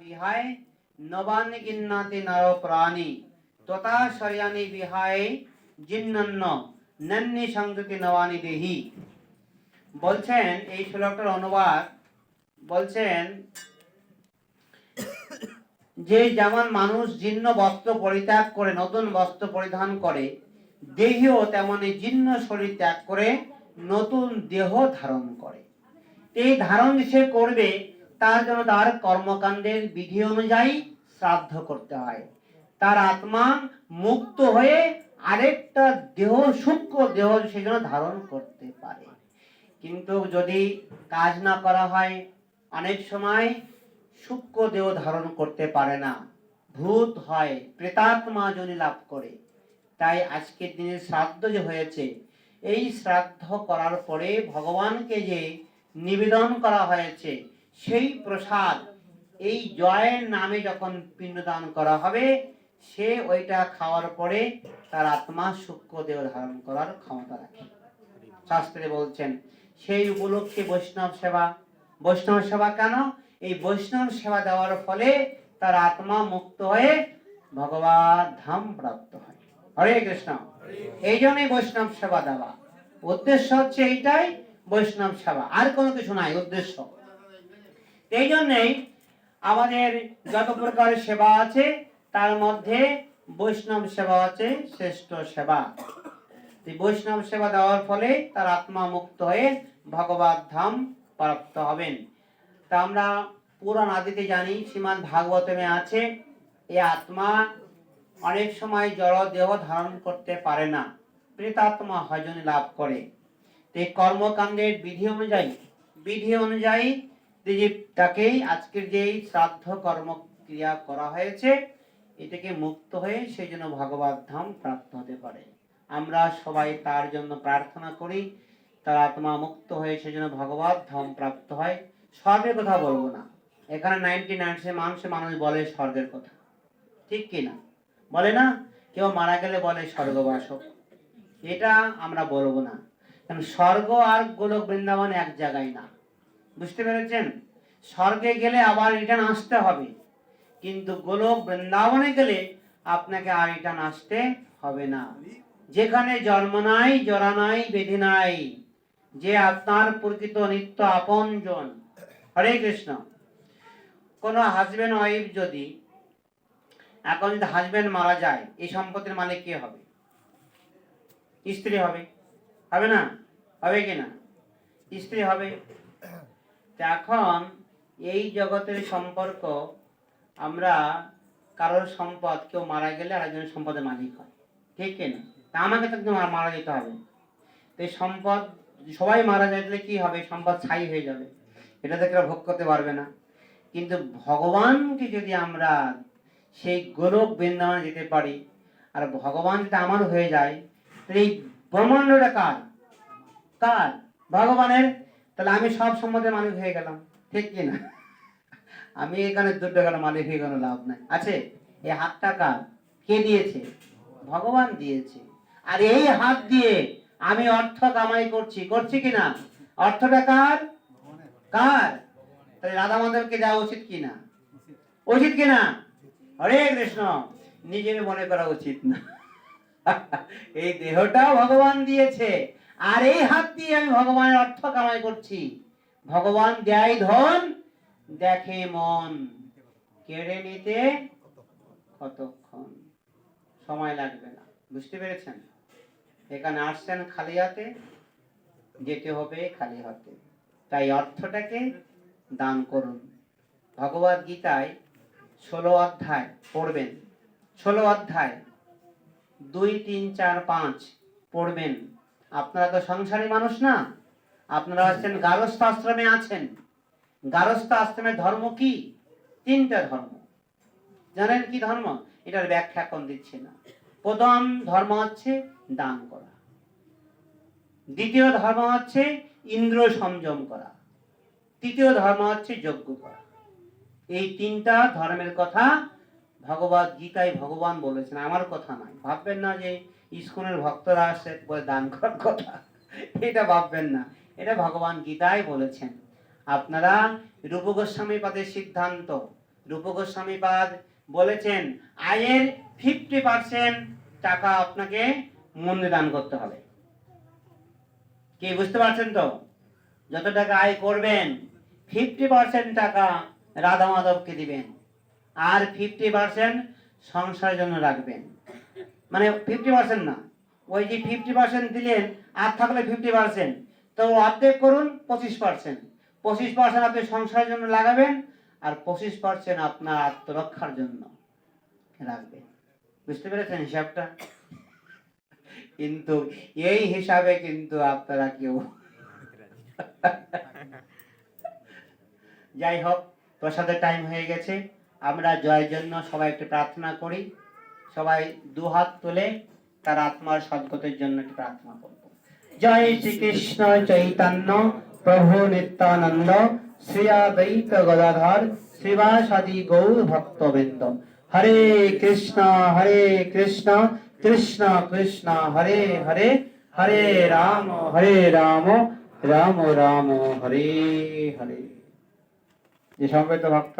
বিহায় নর প্রাণী। তথা বিহায় জিন্নন্ন, নন্নি সংযুতি নবানি দেহি। বলছেন, এই শ্লোকটার অনুবাদ বলছেন যে যেমন মানুষ জীর্ণ বস্ত্র পরিত্যাগ করে, নতুন বস্ত্র পরিধান করে দেহিও তেমনি জীর্ণ শরীর ত্যাগ করে, নতুন দেহ ধারণ করে। এই ধারণ সে করবে তার জন্য তার কর্মকাণ্ডের বিধি অনুযায়ী শ্রাদ্ধ করতে হয়। তার আত্মা মুক্ত হয়ে আরেকটা দেহ, সূক্ষ্ম দেহ সেজন্য ধারণ করতে পারে। কিন্তু যদি কাজ না করা হয়, অনেক সময় সূক্ষ্ম দেহ ধারণ করতে পারে না। ভূত হয়, প্রেতাত্মা জনি লাভ করে। তাই আজকের দিনে শ্রাদ্ধ যে হয়েছে, এই শ্রাদ্ধ করার পরে ভগবানকে যে নিবেদন করা হয়েছে সেই প্রসাদ, এই জয়ের নামে যখন পিণ্ডদান করা হবে, সে ওইটা খাওয়ার পরে তার আত্মা সূক্ষ্ম দেহ ধারণ করার ক্ষমতা রাখে। শাস্ত্রে বলছেন, সেই উপলক্ষে বৈষ্ণব সেবা। বৈষ্ণব সেবা কেন? এই বৈষ্ণব সেবা দেওয়ার ফলে তার আত্মা মুক্ত হয়ে ভগবান ধাম প্রাপ্ত হয়। হরে কৃষ্ণ। এই জন্যই বৈষ্ণব সেবা দেওয়া। উদ্দেশ্য হচ্ছে এইটাই, বৈষ্ণব সেবা। আর কোনো কিছু নাই, উদ্দেশ্য। এই জন্যই আমাদের যত প্রকারের সেবা আছে, তার মধ্যে বৈষ্ণব সেবা আছে, শ্রেষ্ঠ সেবা। বৈষ্ণব সেবা দেওয়ার ফলে তার আত্মা মুক্ত হয়ে ভগবত ধাম প্রাপ্ত হবেন। তা আমরা পুরাণ আদিতে জানি, শ্রীমান ভাগবতমে আছে এই আত্মা অনেক সময় জড় দেহ ধারণ করতে পারে না, প্রেতাত্মা হজনে লাভ করে। এই কর্মকাণ্ডের বিধি অনুযায়ী বিধি অনুযায়ী তাকেই আজকের যে শ্রাদ্ধ কর্ম ক্রিয়া করা হয়েছে, এটাকে মুক্ত হয়ে সেই জন্য ভগবত ধাম প্রাপ্ত হতে পারে। আমরা সবাই তার জন্য প্রার্থনা করি, তার আত্মা মুক্ত হয়ে সেই জন্য ভগবত ধাম প্রাপ্ত হয়। স্বর্গের কথা বলব না। এখানে নাইনটি নাইন মানুষ মানুষ বলে স্বর্গের কথা। ঠিক কি না? বলে না? কেউ মারা গেলে বলে স্বর্গবাসক। এটা আমরা বলব না। কারণ স্বর্গ আর গোলক বৃন্দাবন এক জায়গায় না। বুঝতে পেরেছেন? স্বর্গে গেলে আবার রিটার্ন আসতে হবে। কিন্তু গোলক বৃন্দাবনে গেলে আপনাকে আর রিটার্ন আসতে হবে না। যেখানে জন্ম নাই, জরা নাই, বেধি নাই, যে আপনার প্রকৃত নিত্য আপনজন। হরে কৃষ্ণ। কোনো হাজবেন্ড ওয়াইফ যদি এখন যদি হাজবেন্ড মারা যায়, এই সম্পত্তির মালিক কে হবে? স্ত্রী হবে। হবে না? হবে কি না? স্ত্রী হবে। এখন এই জগতের সম্পর্ক, আমরা কারোর সম্পদ, কেউ মারা গেলে আরেকজনের সম্পদের মালিক হয়। ঠিক কি না? তা আমাকে তো একদম মারা যেতে হবে তো এই সম্পদ, সবাই মারা যাইলে কি হবে? সম্পদ ছাই হয়ে যাবে। এটা থেকে ভোগ করতে পারবে না। কিন্তু ভগবানকে যদি আমরা সেই গোলক বৃন্দাবনে যেতে পারি, আর ভগবান যদি আমার হয়ে যায়, তাহলে এই ব্রহ্মাণ্ডটা কার? কার? ভগবানের তাহলে আমি সব সম্বন্ধে মালিক হয়ে গেলাম, ঠিক কি না? আমি এখানে দু টাকার মালিক হয়ে গেল, লাভ নাই। আছে, এই হাতটা কার? কে দিয়েছে? ভগবান দিয়েছে। আর এই হাত দিয়ে আমি অর্থ কামাই করছি করছি কিনা অর্থটা কার? কার? তাহলে রাধা মাধবকে দেওয়া উচিত কিনা উচিত কিনা হরে কৃষ্ণ, নিজের মনে করা উচিত না। এই দেহটাও ভগবান দিয়েছে। আর এই হাত দিয়ে আমি ভগবানের অর্থ কামাই করছি। ভগবান দেয় ধন, দেখে মন। কেড়ে নিতে কতক্ষণ? সময় লাগবে না। বুঝতে পেরেছেন? এখানে আসছেন খালি হাতে, যেতে হবে খালি হাতে। তাই অর্থটাকে দান করুন। ভগবদ গীতায় ষোলো অধ্যায় পড়বেন। ষোলো অধ্যায় দুই, তিন, চার, পাঁচ পড়বেন। আপনারা তো সংসারী মানুষ না। আপনারা হচ্ছেন গারস্থ আশ্রমে আছেন। গারস্থ আশ্রমের ধর্ম কি? তিনটা ধর্ম। জানেন কি ধর্ম? এটার ব্যাখ্যা এখন দিচ্ছি না। প্রথম ধর্ম হচ্ছে দান করা। দ্বিতীয় ধর্ম হচ্ছে ইন্দ্র সংযম করা। তৃতীয় ধর্ম হচ্ছে যজ্ঞ করা। এই তিনটা ধর্মের কথা ভগবত গীতায় ভগবান বলেছেন। আমার কথা নয়। ভাববেন না যে ইস্কনের ভক্তরা আসে বলে দান করার কথা। এটা ভাববেন না, এটা ভগবান গীতায় বলেছেন। আপনারা রূপ গোস্বামী পাদের সিদ্ধান্ত, রূপ গোস্বামী পাদ বলেছেন, আয়ের ফিফটি পার্সেন্ট টাকা আপনাকে মন্দির দান করতে হবে। কি, বুঝতে পারছেন তো? যত টাকা আয় করবেন ফিফটি পার্সেন্ট টাকা রাধা মাধবকে দিবেন, আর ফিফটি পার্সেন্ট সংসারের জন্য রাখবেন। মানে ফিফটি পার্সেন্ট না। ওই যে ফিফটি পার্সেন্ট দিলেন, আর থাকলে ফিফটি পার্সেন্ট তো অর্ধেক করুন, পঁচিশ পার্সেন্ট পঁচিশ পার্সেন্ট আপনি সংসারের জন্য লাগাবেন, আর পঁচিশ পার্সেন্ট আপনার আত্মরক্ষার জন্য রাখবেন। বুঝতে পেরেছেন হিসাবটা? কিন্তু এই হিসাবে কিন্তু আপনারা কেউ যাই হোক প্রসাদের টাইম হয়ে গেছে। আমরা জয়ের জন্য সবাই একটু প্রার্থনা করি। সবাই দু হাত তুলে তার আত্মার সদ্গতের জন্য প্রার্থনা করব। জয় শ্রীকৃষ্ণ চৈতন্য প্রভু নিত্যানন্দ শ্রী অদ্বৈত গদাধর শ্রীবাসাদি গৌর ভক্তবৃন্দ। হরে কৃষ্ণ হরে কৃষ্ণ কৃষ্ণ কৃষ্ণ, হরে হরে হরে রাম হরে রাম রাম রাম, হরে হরে। যে সমবেত ভক্ত